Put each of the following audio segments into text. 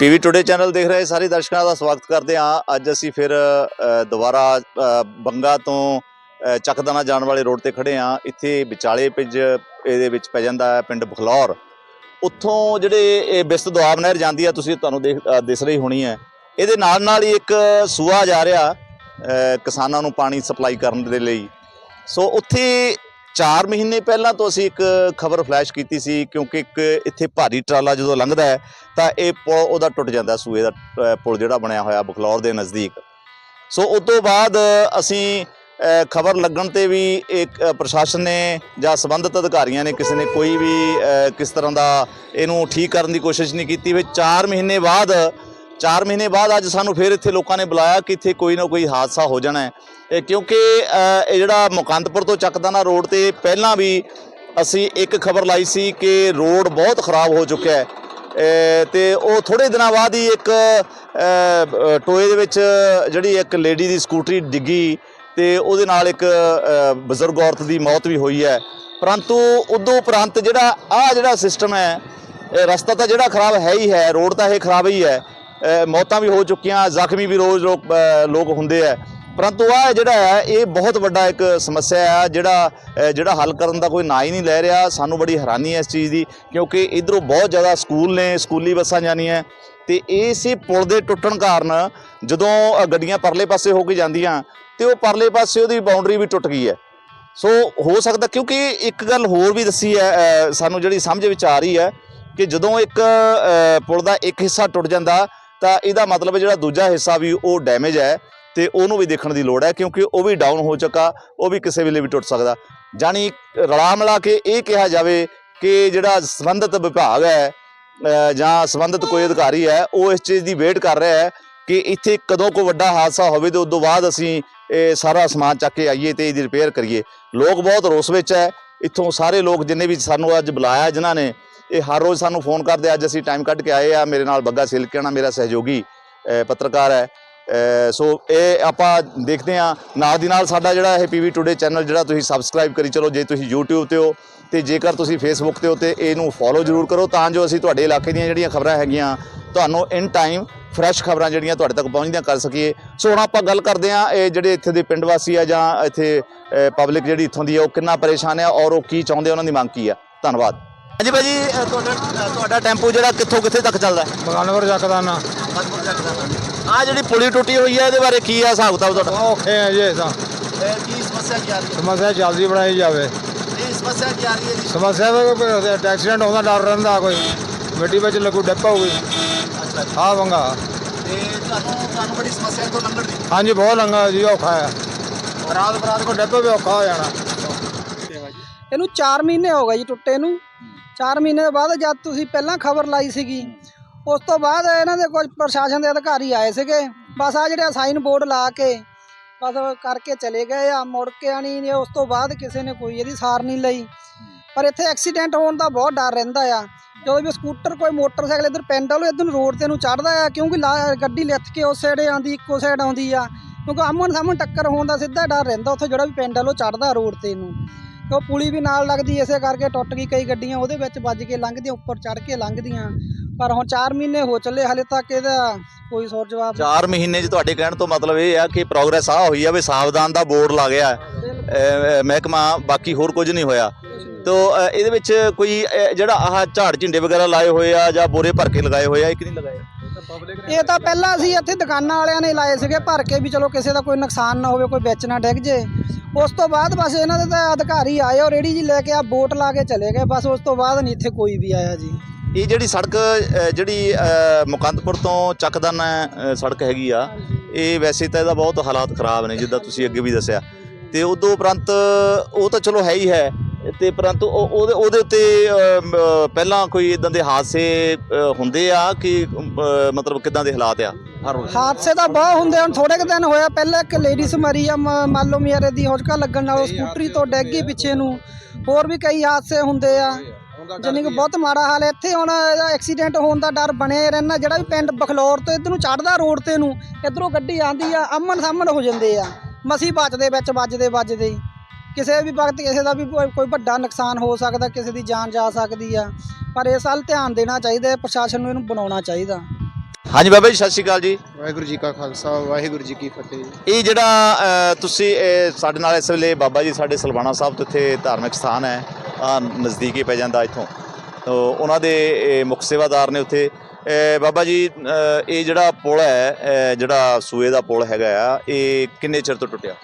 PV today channel ਦੇਖ ਰਹੇ ਸਾਰੇ ਦਰਸ਼ਕਾਂ ਦਾ ਸਵਾਗਤ ਕਰਦੇ ਹਾਂ। ਅੱਜ ਅਸੀਂ ਫਿਰ ਦੁਬਾਰਾ ਬੰਗਾ ਤੋਂ ਚੱਕਦਾਨਾ ਜਾਣ ਵਾਲੇ ਰੋਡ ਤੇ ਖੜੇ ਹਾਂ। ਇੱਥੇ ਵਿਚਾਲੇ ਪਿੰਜ, ਇਹਦੇ ਵਿੱਚ ਪੈ ਜਾਂਦਾ ਹੈ ਪਿੰਡ ਬਖਲੌਰ। ਉੱਥੋਂ ਜਿਹੜੇ ਇਹ ਬਿਸਤ ਦੁਆਬ ਨਹਿਰ ਜਾਂਦੀ ਆ, ਤੁਸੀਂ ਤੁਹਾਨੂੰ ਦੇਖ ਦਿਸ ਰਹੀ ਹੋਣੀ ਹੈ। ਇਹਦੇ ਨਾਲ ਨਾਲ ਹੀ ਇੱਕ ਸੂਆ ਜਾ ਰਿਹਾ ਕਿਸਾਨਾਂ ਨੂੰ ਪਾਣੀ ਸਪਲਾਈ ਕਰਨ ਦੇ ਲਈ। ਸੋ ਉੱਥੇ 4 ਮਹੀਨੇ ਪਹਿਲਾਂ ਤੋਂ ਅਸੀਂ ਇੱਕ ਖਬਰ ਫਲੈਸ਼ ਕੀਤੀ ਸੀ ਕਿਉਂਕਿ ਇੱਕ ਇੱਥੇ ਭਾਰੀ ਟਰਾਲਾ ਜਦੋਂ ਲੰਘਦਾ ਹੈ ਤਾਂ ਇਹ ਪੁਲ ਉਹਦਾ ਟੁੱਟ ਜਾਂਦਾ ਸੂਏ ਦਾ ਅ, ਪੁਲ ਜਿਹੜਾ ਬਣਿਆ ਹੋਇਆ ਬਖਲੌਰ ਦੇ ਨਜ਼ਦੀਕ। ਸੋ ਉਸ ਤੋਂ ਬਾਅਦ ਅਸੀਂ ਖਬਰ ਲੱਗਣ ਤੇ ਵੀ ਇੱਕ ਅ, ਪ੍ਰਸ਼ਾਸਨ ਨੇ ਜਾਂ ਸੰਬੰਧਿਤ ਅਧਿਕਾਰੀਆਂ ਨੇ ਕਿਸੇ ਨੇ ਕੋਈ ਵੀ ਅ, ਕਿਸ ਤਰ੍ਹਾਂ ਦਾ ਇਹਨੂੰ ਠੀਕ ਕਰਨ ਦੀ ਕੋਸ਼ਿਸ਼ ਨਹੀਂ ਕੀਤੀ। ਵੀ 4 ਮਹੀਨੇ ਬਾਅਦ 4 ਮਹੀਨੇ ਬਾਅਦ ਅੱਜ ਸਾਨੂੰ ਫਿਰ ਇੱਥੇ ਲੋਕਾਂ ਨੇ ਬੁਲਾਇਆ ਕਿ ਇੱਥੇ ਕੋਈ ਨਾ ਕੋਈ ਹਾਦਸਾ ਹੋ ਜਾਣਾ ਹੈ। ਇਹ ਕਿਉਂਕਿ ਇਹ ਜਿਹੜਾ ਮੁਕੰਦਪੁਰ ਤੋਂ ਚੱਕਦਾਨਾ ਰੋਡ ਤੇ ਪਹਿਲਾਂ ਵੀ ਅਸੀਂ ਇੱਕ ਖਬਰ ਲਾਈ ਸੀ ਕਿ ਰੋਡ ਬਹੁਤ ਖਰਾਬ ਹੋ ਚੁੱਕਿਆ ਹੈ। ਤੇ ਉਹ ਥੋੜੇ ਦਿਨਾਂ ਬਾਅਦ ਹੀ ਇੱਕ ਟੋਏ ਦੇ ਵਿੱਚ ਜਿਹੜੀ ਇੱਕ ਲੇਡੀ ਦੀ ਸਕੂਟਰੀ ਡਿੱਗੀ ਤੇ ਉਹਦੇ ਨਾਲ ਇੱਕ ਬਜ਼ੁਰਗ ਔਰਤ ਦੀ ਮੌਤ ਵੀ ਹੋਈ ਹੈ। ਪਰੰਤੂ ਉਦੋਂ ਉਪਰੰਤ ਜਿਹੜਾ ਆ ਜਿਹੜਾ ਸਿਸਟਮ ਹੈ ਰਸਤਾ ਤਾਂ ਜਿਹੜਾ ਖਰਾਬ ਹੈ ਹੀ ਹੈ, ਰੋਡ ਤਾਂ ਇਹ ਖਰਾਬ ਹੀ ਹੈ। ਮੌਤਾਂ ਵੀ ਹੋ ਚੁੱਕੀਆਂ, ਜ਼ਖਮੀ ਵੀ ਰੋਜ਼ ਲੋਕ ਲੋਕ ਹੁੰਦੇ ਆ। ਪਰੰਤੂ ਆ ਜਿਹੜਾ ਹੈ, ਇਹ ਬਹੁਤ ਵੱਡਾ ਇੱਕ ਸਮੱਸਿਆ ਹੈ ਜਿਹੜਾ ਜਿਹੜਾ ਹੱਲ ਕਰਨ ਦਾ ਕੋਈ ਨਾਂ ਹੀ ਨਹੀਂ ਲੈ ਰਿਹਾ। ਸਾਨੂੰ ਬੜੀ ਹੈਰਾਨੀ ਹੈ ਇਸ ਚੀਜ਼ ਦੀ, ਕਿਉਂਕਿ ਇਧਰੋਂ ਬਹੁਤ ਜ਼ਿਆਦਾ ਸਕੂਲ ਨੇ, ਸਕੂਲੀ ਬੱਸਾਂ ਜਾਣੀਆਂ। ਤੇ ਇਸੇ ਪੁਲ ਦੇ ਟੁੱਟਣ ਕਾਰਨ, ਜਦੋਂ ਗੱਡੀਆਂ ਪਰਲੇ ਪਾਸੇ ਹੋ ਕੇ ਜਾਂਦੀਆਂ, ਤੇ ਉਹ ਪਰਲੇ ਪਾਸੇ ਉਹਦੀ ਬਾਉਂਡਰੀ ਵੀ ਟੁੱਟ ਗਈ ਹੈ। ਸੋ ਹੋ ਸਕਦਾ, ਕਿਉਂਕਿ ਇੱਕ ਗੱਲ ਹੋਰ ਵੀ ਦੱਸੀ ਹੈ ਸਾਨੂੰ ਜਿਹੜੀ ਸਮਝ ਵਿੱਚ ਆ ਰਹੀ ਹੈ, ਕਿ ਜਦੋਂ ਇੱਕ ਪੁਲ ਦਾ ਇੱਕ ਹਿੱਸਾ ਟੁੱਟ ਜਾਂਦਾ ਤਾਂ ਇਹਦਾ ਮਤਲਬ ਜਿਹੜਾ ਦੂਜਾ ਹਿੱਸਾ ਵੀ ਉਹ ਡੈਮੇਜ ਹੈ ਤੇ ਉਹਨੂੰ ਵੀ ਦੇਖਣ ਦੀ ਲੋੜ ਹੈ ਕਿਉਂਕਿ ਉਹ ਵੀ ਡਾਊਨ ਹੋ ਚੁੱਕਾ, ਉਹ ਵੀ ਕਿਸੇ ਵੇਲੇ ਵੀ ਟੁੱਟ ਸਕਦਾ। ਜਾਨੀ ਰਲਾ ਮਿਲਾ ਕੇ ਇਹ ਕਿਹਾ ਜਾਵੇ ਕਿ ਜਿਹੜਾ ਸੰਬੰਧਿਤ ਵਿਭਾਗ ਹੈ ਜਾਂ ਸੰਬੰਧਿਤ ਕੋਈ ਅਧਿਕਾਰੀ ਹੈ, ਉਹ ਇਸ ਚੀਜ਼ ਦੀ ਵੇਟ ਕਰ ਰਿਹਾ ਹੈ ਕਿ ਇੱਥੇ ਕਦੋਂ ਕੋ ਵੱਡਾ ਹਾਦਸਾ ਹੋਵੇ ਤੇ ਉਸ ਤੋਂ ਬਾਅਦ ਅਸੀਂ ਇਹ ਸਾਰਾ ਸਮਾਨ ਚੱਕ ਕੇ ਆਈਏ ਤੇ ਇਹਦੀ ਰਿਪੇਅਰ ਕਰੀਏ। ਲੋਕ ਬਹੁਤ ਰੋਸ ਵਿੱਚ ਹੈ। ਇੱਥੋਂ ਸਾਰੇ ਲੋਕ ਜਿੰਨੇ ਵੀ ਸਾਨੂੰ ਅੱਜ ਬੁਲਾਇਆ, ਜਿਨ੍ਹਾਂ ਨੇ ਇਹ ਹਰ ਰੋਜ਼ ਸਾਨੂੰ ਫੋਨ ਕਰਦੇ ਅੱਜ ਅਸੀਂ ਟਾਈਮ ਕੱਢ ਕੇ ਆਏ ਆ ਮੇਰੇ ਨਾਲ ਬੱਗਾ ਸਿਲਕਿਆਣਾ ਮੇਰਾ ਸਹਿਯੋਗੀ ਪੱਤਰਕਾਰ ਹੈ। ਸੋ ਇਹ ਆਪਾਂ ਦੇਖਦੇ ਆ ਨਾਲ ਦੀ ਨਾਲ ਸਾਡਾ ਜਿਹੜਾ ਇਹ ਪੀਵੀ ਟੁਡੇ ਚੈਨਲ ਜਿਹੜਾ ਤੁਸੀਂ ਸਬਸਕ੍ਰਾਈਬ ਕਰੀ ਚਲੋ ਜੇ ਤੁਸੀਂ YouTube ਤੇ ਹੋ ਤੇ ਜੇਕਰ ਤੁਸੀਂ Facebook ਤੇ ਹੋ ਤੇ ਇਹਨੂੰ ਫੋਲੋ ਜ਼ਰੂਰ ਕਰੋ ਤਾਂ ਜੋ ਅਸੀਂ ਤੁਹਾਡੇ ਇਲਾਕੇ ਦੀਆਂ ਜਿਹੜੀਆਂ ਖਬਰਾਂ ਹੈਗੀਆਂ ਤੁਹਾਨੂੰ ਇਨ ਟਾਈਮ ਫਰੈਸ਼ ਖਬਰਾਂ ਜਿਹੜੀਆਂ ਤੁਹਾਡੇ ਤੱਕ ਪਹੁੰਚਦੀਆਂ ਕਰ ਸਕੀਏ। ਸੋ ਹੁਣ ਆਪਾਂ ਗੱਲ ਕਰਦੇ ਆ ਇਹ ਜਿਹੜੇ ਇੱਥੇ ਦੇ ਪਿੰਡ ਵਾਸੀ ਆ ਜਾਂ ਇੱਥੇ ਪਬਲਿਕ ਜਿਹੜੀ ਇੱਥੋਂ ਦੀ ਆ ਉਹ ਕਿੰਨਾ ਪਰੇਸ਼ਾਨ ਆ ਔਰ ਉਹ ਕੀ ਚਾਹੁੰਦੇ ਆ, ਉਹਨਾਂ ਦੀ ਮੰਗ ਕੀ ਆ? ਧੰਨਵਾਦ। ਹਾਂਜੀ ਭਾਜੀ ਅ, ਤੁਹਾਡਾ ਅ, ਤੁਹਾਡਾ ਟੈਂਪੂ ਜਿਹੜਾ ਕਿੱਥੋਂ ਕਿੱਥੇ ਤੱਕ ਚੱਲਦਾ? ਹੈ ਮਕਾਨਵਰ ਚੱਕਦਾ ਨਾ। ਆ ਜਿਹੜੀ ਪੁਲੀ ਟੁੱਟੀ ਹੋਈ ਹੈ ਇਹਦੇ ਬਾਰੇ ਕੀ ਆ ਹਿਸਾਬ ਕਿਤਾਬ ਤੁਹਾਡਾ? ਬਹੁਤ ਔਖੇ ਆ ਜੀ ਇਹ ਤਾਂ। ਕੀ ਸਮੱਸਿਆ ਕੀ ਆ ਰਹੀ ਸਮੱਸਿਆ ਜਲਦੀ ਬਣਾਈ ਜਾਵੇ। ਹੈ ਇਹ ਸਮੱਸਿਆ ਕੀ ਆ ਰਹੀ ਹੈ ਜੀ? ਸਮੱਸਿਆ ਵੀ ਕੋਈ ਐਕਸੀਡੈਂਟ ਹੁੰਦਾ ਡਰ ਰਹਿੰਦਾ ਕੋਈ ਮਿੱਟੀ ਵਿੱਚ ਲੱਗੂ ਡੱਪ ਹੋਊਗੀ। ਅੱਛਾ ਆ ਵੰਗਾ। ਤੇ ਤੁਹਾਨੂੰ ਤੁਹਾਨੂੰ ਬੜੀ ਸਮੱਸਿਆ ਤੋਂ ਲੰਘਣ ਦੀ? ਹਾਂਜੀ ਬਹੁਤ ਲੰਗਾ ਜੀ ਔਖਾ ਹੈ ਰਾਤ ਬਰਾਤ ਕੋ ਡੱਪੇ ਵੀ ਔਖਾ ਹੋ ਜਾਣਾ। ਇਹਨੂੰ 4 ਮਹੀਨੇ ਹੋ ਗਏ ਜੀ ਟੁੱਟੇ ਨੂੰ। 4 ਮਹੀਨੇ ਤੋਂ ਬਾਅਦ ਜਦ ਤੁਸੀਂ ਪਹਿਲਾਂ ਖਬਰ ਲਾਈ ਸੀਗੀ, ਉਸ ਤੋਂ ਬਾਅਦ ਇਹਨਾਂ ਦੇ ਕੁਝ ਪ੍ਰਸ਼ਾਸਨ ਦੇ ਅਧਿਕਾਰੀ ਆਏ ਸੀਗੇ। ਬਸ ਆ ਜਿਹੜੇ ਸਾਈਨ ਬੋਰਡ ਲਾ ਕੇ ਬਸ ਕਰਕੇ ਚਲੇ ਗਏ ਆ, ਮੁੜ ਕੇ ਆਣੀ ਨੇ ਉਸ ਤੋਂ ਬਾਅਦ ਕਿਸੇ ਨੇ ਕੋਈ ਇਹਦੀ ਸਾਰ ਨਹੀਂ ਲਈ। ਪਰ ਇੱਥੇ ਐਕਸੀਡੈਂਟ ਹੋਣ ਦਾ ਬਹੁਤ ਡਰ ਰਹਿੰਦਾ ਆ। ਜਦੋਂ ਵੀ ਸਕੂਟਰ ਕੋਈ ਮੋਟਰਸਾਈਕਲ ਇੱਧਰ ਪੈਂਡਲ ਵੱਲੋਂ ਇੱਧਰ ਨੂੰ ਰੋਡ ਤੇ ਨੂੰ ਚੜਦਾ ਆ, ਕਿਉਂਕਿ ਲਾ- ਗੱਡੀ ਲਿੱਥ ਕੇ ਉਸ ਸਾਈਡ ਆਉਂਦੀ, ਇੱਕੋ ਸਾਈਡ ਆਉਂਦੀ ਆ। ਕਿਉਂਕਿ ਆਮਨ ਸਾਹਮਣ ਟੱਕਰ ਹੋਣ ਦਾ ਸਿੱਧਾ ਡਰ ਰਹਿੰਦਾ ਉੱਥੇ, ਜਿਹੜਾ ਵੀ ਪਿੰਡ ਉਹ ਚੜਦਾ ਰੋਡ ਤੇ ਨੂੰ। ਤੇ ਉਹ ਪੁਲੀ ਵੀ ਨਾਲ ਲੱਗਦੀ ਇਸੇ ਕਰਕੇ ਟੁੱਟ ਗਈ ਕਈ ਗੱਡੀਆਂ ਉਹਦੇ ਵਿੱਚ ਵੱਜ ਕੇ ਲੰਘਦੀਆਂ ਉੱਪਰ ਚੜ ਕੇ ਲੰਘਦੀਆਂ। ਪਰ ਹੁਣ 4 ਮਹੀਨੇ ਹੋ ਚੱਲੇ ਹਲੇ ਤੱਕ ਇਹਦਾ ਕੋਈ ਸੌਰ ਜਵਾਬ 4 ਮਹੀਨੇ 'ਚ ਤੁਹਾਡੇ ਕਹਿਣ ਤੋਂ ਮਤਲਬ ਇਹ ਆ ਕਿ ਪ੍ਰੋਗਰੈਸ ਆ ਹੋਈ ਆ ਵੀ ਸਾਵਧਾਨ ਦਾ ਬੋਰਡ ਲਾ ਗਿਆ। ਮਹਿਕਮਾ ਬਾਕੀ ਹੋਰ ਕੁਝ ਨਹੀਂ ਹੋਇਆ। ਤੋ ਇਹਦੇ ਵਿੱਚ ਕੋਈ ਜਿਹੜਾ ਆਹ ਝਾੜ ਝਿੰਡੇ ਵਗੈਰਾ ਲਾਏ ਹੋਏ ਆ ਜਾਂ ਬੋਰੇ ਭਰ ਕੇ ਲਗਾਏ ਹੋਏ ਆ ਇੱਕ ਨਹੀਂ ਲਗਾਏ? ਇਹ ਤਾਂ ਪਹਿਲਾਂ ਅਸੀਂ ਇੱਥੇ ਦੁਕਾਨਾਂ ਵਾਲਿਆਂ ਨੇ ਲਾਏ ਸੀਗੇ ਭਰ ਕੇ ਵੀ ਚਲੋ ਕਿਸੇ ਦਾ ਕੋਈ ਨੁਕਸਾਨ ਨਾ ਹੋਵੇ ਕੋਈ ਵਿੱਚ ਨਾ ਡਿੱਗ ਜੇ। ਉਸ ਤੋਂ ਬਾਅਦ ਬਸ ਇਹਨਾਂ ਦੇ ਤਾਂ ਅਧਿਕਾਰੀ ਆਏ ਔਰ ਰੇੜੀ ਜੀ ਲੈ ਕੇ ਆ ਬੋਟ ਲਾ ਕੇ ਚਲੇ ਗਏ। ਬਸ ਉਸ ਤੋਂ ਬਾਅਦ ਨਹੀਂ ਇੱਥੇ ਕੋਈ ਵੀ ਆਇਆ ਜੀ। ਇਹ ਜਿਹੜੀ ਸੜਕ ਅ, ਜਿਹੜੀ ਅ, ਮੁਕੰਦਪੁਰ ਤੋਂ ਚੱਕਦਾਨਾ ਅ, ਸੜਕ ਹੈਗੀ ਆ ਇਹ ਵੈਸੇ ਤਾਂ ਇਹਦਾ ਬਹੁਤ ਹਾਲਾਤ ਖਰਾਬ ਨੇ ਜਿੱਦਾਂ ਤੁਸੀਂ ਅੱਗੇ ਵੀ ਦੱਸਿਆ। ਤੇ ਉਦੋਂ ਉਪਰੰਤ ਉਹ ਤਾਂ ਚਲੋ ਹੈ ਹੀ ਹੈ ਤੇ ਪਰੰਤੂ ਉਹ- ਉਹਦੇ ਉਹਦੇ ਉੱਤੇ ਅ, ਮ, ਪਹਿਲਾਂ ਕੋਈ ਇਦਾਂ ਦੇ ਹਾਦਸੇ ਅ, ਹੁੰਦੇ ਆ ਕਿ ਅ, ਮਤਲਬ ਕਿਦਾਂ ਦੇ ਹਾਲਾਤ ਆ? ਹਰ ਰੋਜ਼। ਹਾਦਸੇ ਤਾਂ ਬਹੁਤ ਹੁੰਦੇ ਹੁਣ ਥੋੜੇ ਕੁ ਦਿਨ ਹੋਇਆ ਪਹਿਲਾਂ ਇੱਕ ਲੇਡੀਜ਼ ਮਰੀ ਆ ਮ- ਮੰਨ ਲਓ ਮੇਰੇ ਦੀ ਹੁਜਕਾ ਲੱਗਣ ਨਾਲ ਉਹ ਸਕੂਟਰੀ ਤੋਂ ਡਿੱਗ ਗਈ ਪਿੱਛੇ ਨੂੰ। ਹੋਰ ਵੀ ਕਈ ਹਾਦਸੇ ਹੁੰਦੇ ਆ ਜਾਨੀ ਕਿ ਬਹੁਤ ਮਾੜਾ ਹਾਲ ਹੈ ਇੱਥੇ ਹੁਣ ਇਹਦਾ ਐਕਸੀਡੈਂਟ ਹੋਣ ਦਾ ਡਰ ਬਣਿਆ ਹੀ ਰਹਿੰਦਾ ਜਿਹੜਾ ਵੀ ਪਿੰਡ ਬਖਲੌਰ ਤੋਂ ਇੱਧਰ ਨੂੰ ਚੜਦਾ ਰੋਡ ਤੇ ਨੂੰ ਇੱਧਰੋਂ ਗੱਡੀ ਆਂਦੀ ਆ ਅਮਨ ਸਾਹਮਣ ਹੋ ਜਾਂਦੇ ਆ। ਮਸੀ ਬਚਦੇ ਵਿੱਚ ਵੱਜਦੇ ਵੱਜਦੇ। ਹੀ ਕਿਸੇ ਵੀ ਵਕਤ ਕਿਸੇ ਦਾ ਵੀ ਕੋਈ ਕੋਈ ਵੱਡਾ ਨੁਕਸਾਨ ਹੋ ਸਕਦਾ ਕਿਸੇ ਦੀ ਜਾਨ ਜਾ ਸਕਦੀ ਆ। ਪਰ ਇਸ ਵੱਲ ਧਿਆਨ ਦੇਣਾ ਚਾਹੀਦਾ ਹੈ, ਪ੍ਰਸ਼ਾਸਨ ਨੂੰ ਇਹਨੂੰ ਬਣਾਉਣਾ ਚਾਹੀਦਾ। ਹਾਂਜੀ ਬਾਬਾ ਜੀ ਸਤਿ ਸ਼੍ਰੀ ਅਕਾਲ ਜੀ। ਵਾਹਿਗੁਰੂ ਜੀ ਕਾ ਖਾਲਸਾ ਵਾਹਿਗੁਰੂ ਜੀ ਕੀ ਫਤਿਹ। ਇਹ ਜਿਹੜਾ ਅ, ਤੁਸੀਂ ਇਹ ਸਾਡੇ ਨਾਲ ਇਸ ਵੇਲੇ ਬਾਬਾ ਜੀ ਸਾਡੇ ਸਲਵਾਣਾ ਸਾਹਿਬ ਤੋਂ ਇੱਥੇ ਧਾਰਮਿਕ ਸਥਾਨ ਹੈ। ਆ ਨਜ਼ਦੀਕ ਹੀ ਪੈ ਜਾਂਦਾ ਇੱਥੋਂ। ਤੋ ਉਹਨਾਂ ਦੇ ਇਹ ਮੁੱਖ ਸੇਵਾਦਾਰ ਨੇ ਉੱਥੇ। ਅ, ਬਾਬਾ ਜੀ ਅ, ਇਹ ਜਿਹੜਾ ਪੁਲ ਹੈ ਅ, ਜਿਹੜਾ ਸੂਏ ਦਾ ਪੁਲ ਹੈਗਾ ਆ ਇਹ ਕਿੰਨੇ ਚਿਰ ਤੋਂ ਟੁੱਟਿਆ?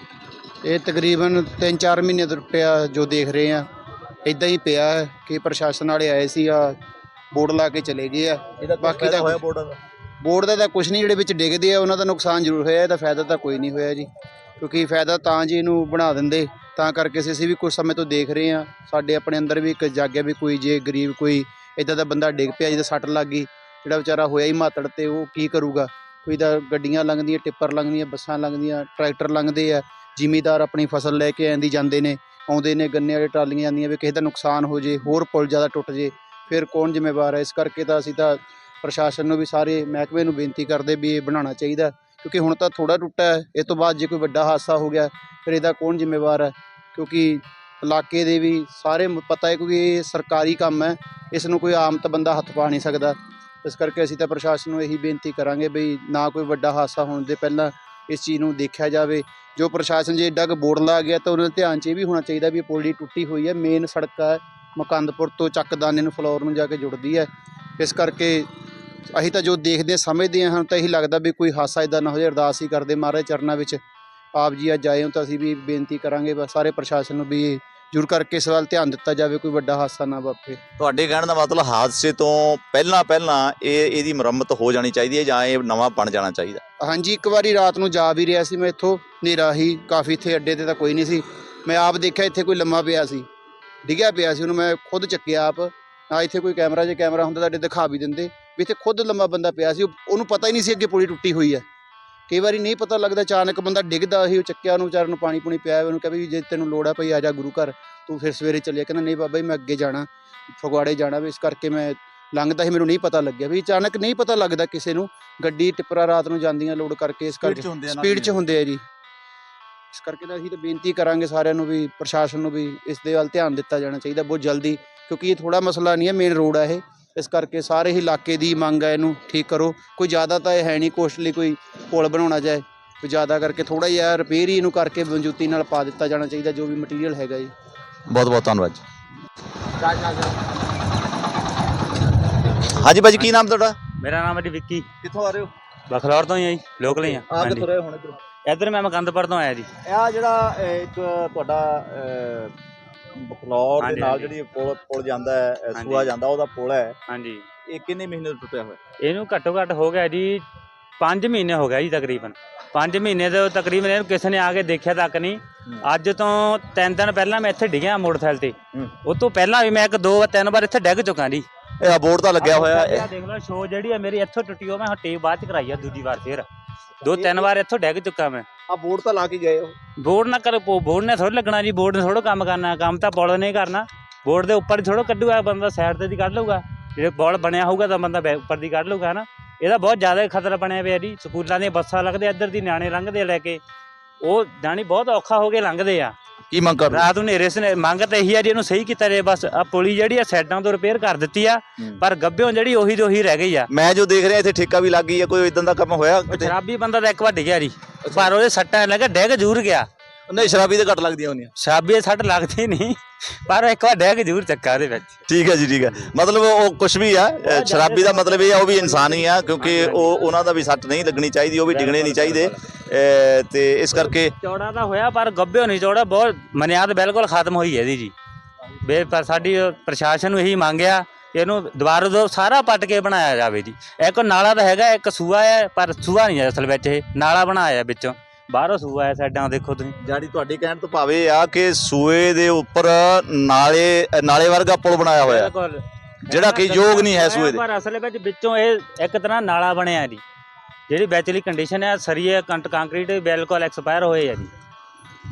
ਇਹ ਤਕਰੀਬਨ 3-4 ਮਹੀਨੇ ਤੋਂ ਟੁੱਟਿਆ ਜੋ ਦੇਖ ਰਹੇ ਆ ਇਦਾਂ ਹੀ ਪਿਆ ਹੈ ਕਿ ਪ੍ਰਸ਼ਾਸਨ ਵਾਲੇ ਆਏ ਸੀ ਆ ਬੋਰਡ ਲਾ ਕੇ ਚਲੇ ਗਏ ਆ। ਬਾਕੀ ਤਾਂ ਹੋਇਆ ਬੋਰਡ ਦਾ? ਬੋਰਡ ਦਾ ਤਾਂ ਕੁਝ ਨਹੀਂ, ਜਿਹੜੇ ਵਿੱਚ ਡਿੱਗਦੇ ਆ, ਉਹਨਾਂ ਦਾ ਨੁਕਸਾਨ ਜ਼ਰੂਰ ਹੋਇਆ ਇਹਦਾ ਫਾਇਦਾ ਤਾਂ ਕੋਈ ਨਹੀਂ ਹੋਇਆ ਜੀ। ਕਿਉਂਕਿ ਫਾਇਦਾ ਤਾਂ ਜੀ ਇਹਨੂੰ ਬਣਾ ਦਿੰਦੇ, ਤਾਂ ਕਰਕੇ ਅਸੀਂ- ਅਸੀਂ ਵੀ ਕੁਝ ਸਮੇਂ ਤੋਂ ਦੇਖ ਰਹੇ ਆ ਸਾਡੇ ਆਪਣੇ ਅੰਦਰ ਵੀ ਇੱਕ ਜਾਗਿਆ ਵੀ ਕੋਈ ਜੇ ਗਰੀਬ, ਕੋਈ ਇਦਾਂ ਦਾ ਬੰਦਾ ਡਿੱਗ ਪਿਆ, ਜਿਹਦੇ ਸੱਟ ਲੱਗ ਗਈ, ਜਿਹੜਾ ਵਿਚਾਰਾ ਹੋਇਆ ਹੀ ਮਾਤੜ ਤੇ, ਉਹ ਕੀ ਕਰੂਗਾ? ਕੋਈ ਤਾਂ ਗੱਡੀਆਂ ਲੰਘਦੀਆਂ, ਟਿੱਪਰ ਲੰਘਦੀਆਂ, ਬੱਸਾਂ ਲੰਘਦੀਆਂ, ਟਰੈਕਟਰ ਲੰਘਦੇ ਆ, ਜ਼ਿਮੀਦਾਰ ਆਪਣੀ ਫਸਲ ਲੈ ਕੇ ਆਂਦੀ ਜਾਂਦੇ ਨੇ, ਆਉਂਦੇ ਨੇ, ਗੰਨੇ ਵਾਲੇ ਟਰਾਲੀਆਂ ਜਾਂਦੀਆਂ ਵੀ ਕਿਸੇ ਦਾ ਨੁਕਸਾਨ ਹੋ ਜੇ, ਹੋਰ ਪੁਲ ਜ਼ਿਆਦਾ ਟੁੱਟ ਜੇ, ਫਿਰ ਕੌਣ ਜ਼ਿੰਮੇਵਾਰ ਹੈ? ਇਸ ਕਰਕੇ ਤਾਂ ਅਸੀਂ ਤਾਂ ਪ੍ਰਸ਼ਾਸਨ ਨੂੰ ਵੀ ਸਾਰੇ ਮਹਿਕਮੇ ਨੂੰ ਬੇਨਤੀ ਕਰਦੇ ਵੀ ਇਹ ਬਣਾਉਣਾ ਚਾਹੀਦਾ ਕਿਉਂਕਿ ਹੁਣ ਤਾਂ ਥੋੜਾ ਟੁੱਟਾ ਹੈ, ਇਹ ਤੋਂ ਬਾਅਦ ਜੇ ਕੋਈ ਵੱਡਾ ਹਾਦਸਾ ਹੋ ਗਿਆ, ਫਿਰ ਇਹਦਾ ਕੌਣ ਜ਼ਿੰਮੇਵਾਰ ਹੈ? ਕਿਉਂਕਿ ਇਲਾਕੇ ਦੇ ਵੀ ਸਾਰੇ ਪਤਾ ਹੈ ਕਿਉਂਕਿ ਇਹ ਸਰਕਾਰੀ ਕੰਮ ਹੈ, ਇਸ ਨੂੰ ਕੋਈ ਆਮ ਤਾਂ ਬੰਦਾ ਹੱਥ ਪਾ ਨਹੀਂ ਸਕਦਾ। ਇਸ ਕਰਕੇ ਅਸੀਂ ਤਾਂ ਪ੍ਰਸ਼ਾਸਨ ਨੂੰ ਇਹੀ ਬੇਨਤੀ ਕਰਾਂਗੇ ਵੀ ਨਾ ਕੋਈ ਵੱਡਾ ਹਾਦਸਾ ਹੋਣ ਦੇ ਪਹਿਲਾਂ ਇਸ ਚੀਜ਼ ਨੂੰ ਦੇਖਿਆ ਜਾਵੇ। ਜੋ ਪ੍ਰਸ਼ਾਸਨ ਜੇ ਏਡਾ ਕੁ ਬੋਰਡ ਲਾ ਗਿਆ ਤਾਂ ਉਹਨਾਂ ਦੇ ਧਿਆਨ 'ਚ ਇਹ ਵੀ ਹੋਣਾ ਚਾਹੀਦਾ ਵੀ ਇਹ ਪੁਲ ਦੀ ਟੁੱਟੀ ਹੋਈ ਹੈ, ਮੇਨ ਸੜਕ ਹੈ, ਮਕੰਦਪੁਰ ਤੋਂ ਚੱਕਦਾਨੇ ਨੂੰ ਫਲੋਰ ਨੂੰ ਜਾ ਕੇ ਜੁੜਦੀ ਹੈ। ਇਸ ਕਰਕੇ ਅਸੀਂ ਤਾਂ ਜੋ ਦੇਖਦੇ ਹਾਂ, ਸਮਝਦੇ ਹਾਂ ਤਾਂ ਇਹੀ ਲੱਗਦਾ ਵੀ ਕੋਈ ਹਾਸਾ ਇਦਾਂ ਨਾ ਹੋ ਜਾਏ ਅਰਦਾਸ ਹੀ ਕਰਦੇ ਮਹਾਰਾਜ ਚਰਨਾਂ ਵਿੱਚ। ਆਪ ਜੀ ਅੱਜ ਆਏ ਹੋ ਤਾਂ ਅਸੀਂ ਵੀ ਬੇਨਤੀ ਕਰਾਂਗੇ ਬਸ ਸਾਰੇ ਪ੍ਰਸ਼ਾਸਨ ਨੂੰ ਵੀ ਜ਼ਰੂਰ ਕਰਕੇ ਇਸ ਵੱਲ ਧਿਆਨ ਦਿੱਤਾ ਜਾਵੇ ਕੋਈ ਵੱਡਾ ਹਾਦਸਾ ਨਾ ਵਾਪਰੇ। ਤੁਹਾਡੇ ਕਹਿਣ ਦਾ ਮਤਲਬ ਹਾਦਸੇ ਤੋਂ ਪਹਿਲਾਂ ਪਹਿਲਾਂ ਇਹ ਇਹਦੀ ਮੁਰੰਮਤ ਹੋ ਜਾਣੀ ਚਾਹੀਦੀ ਹੈ ਜਾਂ ਇਹ ਨਵਾਂ ਬਣ ਜਾਣਾ ਚਾਹੀਦਾ? ਹਾਂਜੀ ਇੱਕ ਵਾਰੀ ਰਾਤ ਨੂੰ ਜਾ ਵੀ ਰਿਹਾ ਸੀ ਮੈਂ ਇੱਥੋਂ ਹਨੇਰਾ ਹੀ ਕਾਫੀ ਇੱਥੇ ਅੱਡੇ ਤੇ ਤਾਂ ਕੋਈ ਨਹੀਂ ਸੀ। ਮੈਂ ਆਪ ਦੇਖਿਆ ਇੱਥੇ ਕੋਈ ਲੰਮਾ ਪਿਆ ਸੀ ਡਿੱਗਿਆ ਪਿਆ ਸੀ ਉਹਨੂੰ ਮੈਂ ਖੁਦ ਚੱਕਿਆ ਆਪ। ਨਾ ਇੱਥੇ ਕੋਈ ਕੈਮਰਾ ਜੇ ਕੈਮਰਾ ਹੁੰਦਾ ਤਾਂ ਦਿਖਾ ਵੀ ਦਿੰਦੇ। ਵੀ ਇੱਥੇ ਖੁਦ ਲੰਮਾ ਬੰਦਾ ਪਿਆ ਸੀ ਉਹ- ਉਹਨੂੰ ਪਤਾ ਹੀ ਨਹੀਂ ਸੀ ਅੱਗੇ ਪੁਲੀ ਟੁੱਟੀ ਹੋਈ ਹੈ। ਕਈ ਵਾਰੀ ਨਹੀਂ ਪਤਾ ਲੱਗਦਾ ਅਚਾਨਕ ਬੰਦਾ ਡਿੱਗਦਾ ਹੀ ਉਹ ਚੱਕਿਆ ਉਹਨੂੰ ਵਿਚਾਰੇ ਨੂੰ ਪਾਣੀ ਪੂਣੀ ਪਿਆ ਉਹਨੂੰ ਕਹਿੰਦਾ ਵੀ ਜੇ ਤੈਨੂੰ ਲੋੜ ਹੈ ਭਈ ਆ ਜਾ ਗੁਰੂ ਘਰ ਤੂੰ ਫਿਰ ਸਵੇਰੇ ਚੱਲਿਆ। ਕਹਿੰਦਾ ਨਹੀਂ ਬਾਬਾ ਜੀ ਮੈਂ ਅੱਗੇ ਜਾਣਾ ਫਗਵਾੜੇ ਜਾਣਾ ਵੀ ਇਸ ਕਰਕੇ ਮੈਂ ਲੰਘਦਾ ਸੀ ਮੈਨੂੰ ਨਹੀਂ ਪਤਾ ਲੱਗਿਆ। ਵੀ ਅਚਾਨਕ ਨਹੀਂ ਪਤਾ ਲੱਗਦਾ ਕਿਸੇ ਨੂੰ ਗੱਡੀ ਟਿੱਪਰਾ ਰਾਤ ਨੂੰ ਜਾਂਦੀਆਂ ਲੋਡ ਕਰਕੇ ਇਸ ਕਰਕੇ ਸਪੀਡ 'ਚ ਹੁੰਦੇ ਆ ਜੀ। ਇਸ ਕਰਕੇ ਤਾਂ ਅਸੀਂ ਤਾਂ ਬੇਨਤੀ ਕਰਾਂਗੇ ਸਾਰਿਆਂ ਨੂੰ ਵੀ ਪ੍ਰਸ਼ਾਸਨ ਨੂੰ ਵੀ ਇਸ ਦੇ ਵੱਲ ਧਿਆਨ ਦਿੱਤਾ ਜਾਣਾ ਚਾਹੀਦਾ ਬਹੁਤ ਜਲਦੀ ਕਿਉਂਕਿ ਇਹ ਥੋੜਾ ਮਸਲਾ ਨਹੀਂ ਹੈ ਮੇਨ ਰੋਡ ਹੈ ਇਹ। ਇਸ ਕਰਕੇ ਸਾਰੇ ਹੀ ਇਲਾਕੇ ਦੀ ਮੰਗ ਹੈ ਇਹਨੂੰ ਠੀਕ ਕਰੋ। ਕੋਈ ਜ਼ਿਆਦਾ ਤਾਂ ਇਹ ਹੈ ਨਹੀਂ ਕੋਸਟਲੀ ਕੋਈ ਪੁਲ ਬਣਾਉਣਾ ਜਾਏ। ਕੋਈ ਜ਼ਿਆਦਾ ਕਰਕੇ ਥੋੜਾ ਜਿਹਾ ਰਿਪੇਅਰ ਹੀ ਇਹਨੂੰ ਕਰਕੇ ਮਜ਼ਬੂਤੀ ਨਾਲ ਪਾ ਦਿੱਤਾ ਜਾਣਾ ਚਾਹੀਦਾ ਜੋ ਵੀ ਮਟੀਰੀਅਲ ਹੈਗਾ ਜੀ। ਬਹੁਤ ਬਹੁਤ ਧੰਨਵਾਦ ਜੀ। ਹਾਂਜੀ ਭਾਜੀ ਕੀ ਨਾਮ ਤੁਹਾਡਾ? ਮੇਰਾ ਨਾਮ ਹੈ ਜੀ ਵਿੱਕੀ। ਕਿੱਥੋਂ ਆ ਰਹੇ ਹੋ? ਬਖਲੌਰ ਤੋਂ ਹੀ ਆ ਜੀ ਲੋਕਲ ਹੀ ਆ। ਆ ਹਾਂਜੀ। ਕਿੱਥੋਂ ਰਹੇ ਹੁਣ ਇੱਧਰ? ਇੱਧਰ ਮੈਂ ਮਕੰਦਪੁਰ ਤੋਂ ਆਇਆ ਜੀ। ਇਹ ਜਿਹੜਾ ਅਹ, ਇੱਕ ਤੁਹਾਡਾ ਬਖਲੌਰ ਦੇ ਹਾਂਜੀ, ਨਾਲ ਹਾਂਜੀ। ਜਿਹੜੀ ਪੁਲ ਪੁਲ ਜਾਂਦਾ ਹੈ ਹਾਂਜੀ। ਸੂਆ ਜਾਂਦਾ ਉਹਦਾ ਪੁਲ ਹੈ। ਹਾਂਜੀ। ਇਹ ਕਿੰਨੇ ਮਹੀਨੇ ਤੋਂ ਟੁੱਟਿਆ ਹੋਇਆ? ਇਹਨੂੰ ਘੱਟੋ ਘੱਟ ਹੋ ਗਿਆ ਜੀ 5 ਮਹੀਨੇ ਹੋ ਗਿਆ ਜੀ ਤਕਰੀਬਨ। 5 ਮਹੀਨੇ ਤੋਂ ਤਕਰੀਬਨ ਇਹਨੂੰ ਕਿਸੇ ਨੇ ਆ ਕੇ ਦੇਖਿਆ ਤੱਕ ਨਹੀਂ। ਹੂੰ। ਅੱਜ ਤੋਂ 3 ਦਿਨ ਪਹਿਲਾਂ ਮੈਂ ਇੱਥੇ ਡਿੱਗਿਆ ਮੋਟਰਸਾਈਕਲ ਤੇ। ਹੂੰ। ਉਹ ਤੋਂ ਪਹਿਲਾਂ ਵੀ ਮੈਂ ਇੱਕ ਦੋ ਤਿੰਨ ਵਾਰ ਇੱਥੇ ਡਿੱਗ ਚੁੱਕਾ ਜੀ। ਇਹ ਬੋਰਡ ਤਾਂ ਲੱਗਿਆ ਹੋਇਆ ਹੈ। ਆਹ ਦੇਖ ਲਓ ਸ਼ੋ ਜਿਹੜੀ ਆ ਮੇਰੀ ਇੱਥੋਂ ਟੁੱਟੀ ਉਹ ਮੈਂ ਟੇਪ ਬਾਅਦ ਚ ਕਰਾਈ ਆ ਦੂਜੀ ਵਾਰ ਫੇਰ। ਦੋ ਤਿੰਨ ਵਾਰ ਇੱਥੋਂ ਡਿੱਗ ਚੁੱਕਾ ਮੈਂ। ਆ ਬੋਰਡ ਤਾਂ ਲਾ ਕੇ ਗਏ ਹੋ ਬੋਰਡ ਨਾ ਕਰ ਬੋਰਡ ਨੇ ਥੋੜਾ ਲੱਗਣਾ ਜੀ ਬੋਰਡ ਨੇ ਥੋੜਾ ਕੰਮ ਕਰਨਾ ਕੰਮ ਤਾਂ ਪੁਲ ਨੇ ਕਰਨਾ। ਬੋਰਡ ਦੇ ਉੱਪਰ ਥੋੜਾ ਕੱਢੂਗਾ ਬੰਦਾ ਸਾਈਡ ਤੇ ਦੀ ਕੱਢ ਲਊਗਾ। ਜੇ ਬੋਲ ਬਣਿਆ ਹੋਊਗਾ ਤਾਂ ਬੰਦਾ ਉੱਪਰ ਦੀ ਕੱਢ ਲਊਗਾ ਨਾ ਇਹਦਾ ਬਹੁਤ ਜ਼ਿਆਦਾ ਖਤਰਾ ਬਣਿਆ ਪਿਆ ਜੀ। ਸਕੂਲਾਂ ਦੀਆਂ ਬੱਸਾਂ ਲੱਗਦੇ ਇੱਧਰ ਦੀ ਨਿਆਣੇ ਲੰਘਦੇ ਆ ਲੈ ਕੇ। ਉਹ ਜਾਣੀ ਬਹੁਤ ਔਖਾ ਹੋ ਕੇ ਲੰਘਦੇ ਆ। ਕੀ ਮੰਗ ਕਰ ਰਾਤ ਨੂੰ ਨੇਰੇ ਸਨੇ ਮੰਗ ਤਾਂ ਇਹੀ ਆ ਜੀ ਇਹਨੂੰ ਸਹੀ ਕੀਤਾ ਜਾਏ। ਬਸ ਆ ਪੁਲੀ ਜਿਹੜੀ ਆ ਸਾਈਡਾਂ ਤੋਂ ਰਿਪੇਅਰ ਕਰ ਦਿੱਤੀ ਆ। ਪਰ ਗੱਭਿਓਂ ਜਿਹੜੀ ਉਹੀ ਦੀ ਉਹੀ ਰਹਿ ਗਈ ਆ। ਮੈਂ ਜੋ ਦੇਖ ਰਿਹਾ ਇੱਥੇ ਠੇਕਾ ਵੀ ਲੱਗ ਗਈ ਹੈ ਕੋਈ ਇਦਾਂ ਦਾ ਕੰਮ ਹੋਇਆ ਸ਼ਰਾਬੀ ਬੰਦਾ ਤਾਂ ਇੱਕ ਵਾਰ ਡਿੱਗਿਆ ਜੀ। ਪਰ ਉਹਦੇ ਸੱਟਾਂ ਲੱਗਾ ਡੈਗ ਜ਼ਰੂਰ ਗਿਆ। ਨਹੀਂ ਸ਼ਰਾਬੀ ਤੇ ਘੱਟ ਲੱਗਦੀਆਂ ਹੁੰਦੀਆਂ ਸ਼ਰਾਬੀ ਦੇ ਸੱਟ ਲੱਗਦੀ ਨਹੀਂ ਪਰ ਇੱਕ ਵਾਰ ਡੈਗ ਜ਼ਰੂਰ ਚੱਕਾ ਉਹਦੇ ਵਿੱਚ। ਠੀਕ ਹੈ ਜੀ ਠੀਕ ਹੈ। ਮਤਲਬ ਉਹ ਕੁਝ ਵੀ ਆ ਸ਼ਰਾਬੀ ਦਾ ਮਤਲਬ ਇਹ ਆ ਉਹ ਵੀ ਇਨਸਾਨ ਹੀ ਆ ਕਿਉਂਕਿ ਉਹ ਉਹਨਾਂ ਦਾ ਵੀ ਸੱਟ ਨਹੀਂ ਲੱਗਣੀ ਚਾਹੀਦੀ ਉਹ ਵੀ ਡਿੱਗਣੇ ਨਹੀਂ ਚਾਹੀਦੇ। ਤੇ ਇਸ ਕਰਕੇ ਚੌੜਾ ਤਾਂ ਹੋਇਆ ਪਰ ਗੱਭਿਓ ਨਹੀਂ ਚੌੜਾ ਬਹੁਤ ਮਨਿਆਦ ਬਿਲਕੁਲ ਖਤਮ ਹੋਈ ਹੈ ਇਹਦੀ ਜੀ। ਬੇ ਪਰ ਸਾਡੀ ਪ੍ਰਸ਼ਾਸਨ ਨੂੰ ਇਹੀ ਮੰਗਿਆ ਇਹਨੂੰ ਦੁਬਾਰਾ ਤੋਂ ਸਾਰਾ ਪੱਟ ਕੇ ਬਣਾਇਆ ਜਾਵੇ ਜੀ। ਇੱਕ ਨਾਲਾ ਤਾਂ ਹੈਗਾ ਇੱਕ ਸੂਆ ਹੈ ਪਰ ਸੂਆ ਨਹੀਂ ਹੈ ਅਸਲ ਵਿੱਚ ਇਹ। ਨਾਲਾ ਬਣਾਇਆ ਵਿੱਚੋਂ। ਬਾਹਰੋਂ ਸੂਆ ਹੈ ਸਾਈਡਾਂ ਦੇਖੋ ਤੁਸੀਂ। ਜਾੜੀ ਤੁਹਾਡੀ ਕਹਿਣ ਤੋਂ ਭਾਵੇਂ ਆ ਕਿ ਸੂਏ ਦੇ ਉੱਪਰ ਨਾਲੇ ਨਾਲੇ ਵਰਗਾ ਪੁਲ ਬਣਾਇਆ ਹੋਇਆ। ਬਿਲਕੁਲ। ਜਿਹੜਾ ਕਿ ਯੋਗ ਨਹੀਂ ਹੈ ਸੂਏ ਦੇ। ਪਰ ਅਸਲ ਵਿੱਚ ਵਿੱਚੋਂ ਇਹ ਇੱਕ ਤਰ੍ਹਾਂ ਨਾਲਾ ਬਣਿਆ ਜੀ। ਜਿਹੜੀ ਵਿਚਲੀ ਕੰਡੀਸ਼ਨ ਹੈ ਸਰੀਏ ਕੰਟ ਕੰਕਰੀਟ ਬਿਲਕੁਲ ਐਕਸਪਾਇਰ ਹੋਏ ਆ ਜੀ।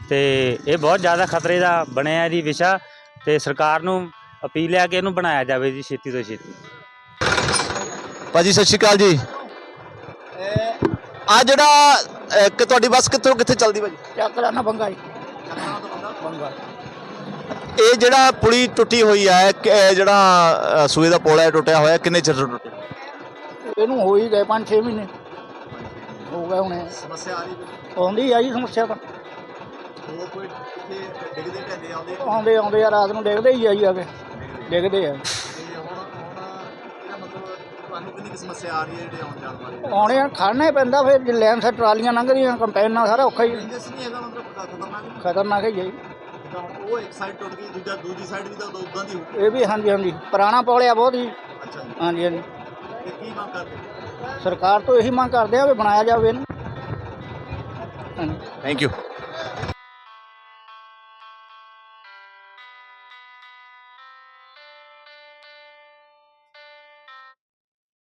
ਤੇ ਇਹ ਬਹੁਤ ਜ਼ਿਆਦਾ ਖਤਰੇ ਦਾ ਬਣਿਆ ਜੀ ਵਿਸ਼ਾ। ਤੇ ਸਰਕਾਰ ਨੂੰ ਅਪੀਲ ਹੈ ਕਿ ਇਹਨੂੰ ਬਣਾਇਆ ਜਾਵੇ ਜੀ ਛੇਤੀ ਤੋਂ ਛੇਤੀ। ਭਾਜੀ ਸਤਿ ਸ਼੍ਰੀ ਅਕਾਲ ਜੀ। ਆ ਜਿਹੜਾ ਅਹ, ਕਿ ਤੁਹਾਡੀ ਬੱਸ ਕਿੱਥੋਂ ਕਿੱਥੇ ਚੱਲਦੀ ਭਾਜੀ? ਚੱਕਰਾਨਾ ਬੰਗਾ ਜੀ। ਬੰਗਾ ਇਹ ਜਿਹੜਾ ਪੁਲੀ ਟੁੱਟੀ ਹੋਈ ਹੈ ਕਿ ਇਹ ਜਿਹੜਾ ਸੂਏ ਦਾ ਪੁਲ ਹੈ ਟੁੱਟਿਆ ਹੋਇਆ ਕਿੰਨੇ ਚਿਰ ਤੋਂ ਟੁੱਟਿਆ? ਇਹਨੂੰ ਹੋ ਹੀ ਗਏ 5-6 ਮਹੀਨੇ। ਹੋ ਗਏ ਹੁਣੇ। ਸਮੱਸਿਆ ਆ ਰਹੀ ਆਉਂਦੀ ਆ ਜੀ ਸਮੱਸਿਆ ਤਾਂ। ਹੋਰ ਕੋਈ ਇੱਥੇ ਡਿੱਗਦੇ ਢਹਿੰਦੇ ਆਉਂਦੇ? ਆਉਂਦੇ ਆਉਂਦੇ ਆ ਰਾਤ ਨੂੰ ਡਿੱਗਦੇ ਹੀ ਆ ਜੀ ਆ ਕੇ। ਡਿੱਗਦੇ ਆ। ਤੇ ਹੁਣ ਹੁਣ ਇਹਦਾ ਮਤਲਬ ਤੁਹਾਨੂੰ ਕਿੰਨੀ ਕੁ ਸਮੱਸਿਆ ਆ ਰਹੀ ਹੈ ਜਿਹੜੇ ਆਉਣ ਜਾਣ ਵਾਲੇ? ਆਉਣੇ ਆ ਖਾਣਾ ਹੀ ਪੈਂਦਾ ਫਿਰ ਜੇ ਲੈਣ ਸੇ ਟਰਾਲੀਆਂ ਲੰਘਦੀਆਂ ਕੰਪੈਨਾਂ ਸਾਰਾ ਔਖਾ ਹੀ ਡੇਂਜਰਸ ਨਹੀਂ ਹੈਗਾ ਮਤਲਬ ਖਤਰਨਾਕ ਨਹੀਂ ਖਤਰਨਾਕ ਹੀ ਹੈ ਜੀ। ਜਿੱਦਾਂ ਹੁਣ ਉਹ ਇੱਕ ਸਾਈਡ ਟੁੱਟ ਗਈ ਦੂਜਾ ਦੂਜੀ ਸਾਈਡ ਵੀ ਤਾਂ ਉਦਾਂ ਦੀ ਹੋ ਇਹ ਵੀ ਹਾਂਜੀ ਹਾਂਜੀ। ਪੁਰਾਣਾ ਪੌਲਿਆ ਬਹੁਤ ਜੀ। ਅੱਛਾ ਜੀ। ਹਾਂਜੀ ਹਾਂਜੀ। ਤੇ ਕੀ ਮੰਗ ਕਰਦੇ? ਸਰਕਾਰ ਤੋਂ ਇਹੀ ਮੰਗ ਕਰਦੇ ਆ ਵੀ ਬਣਾਇਆ ਜਾਵੇ ਇਹਨੂੰ। ਹਾਂਜੀ। Thank you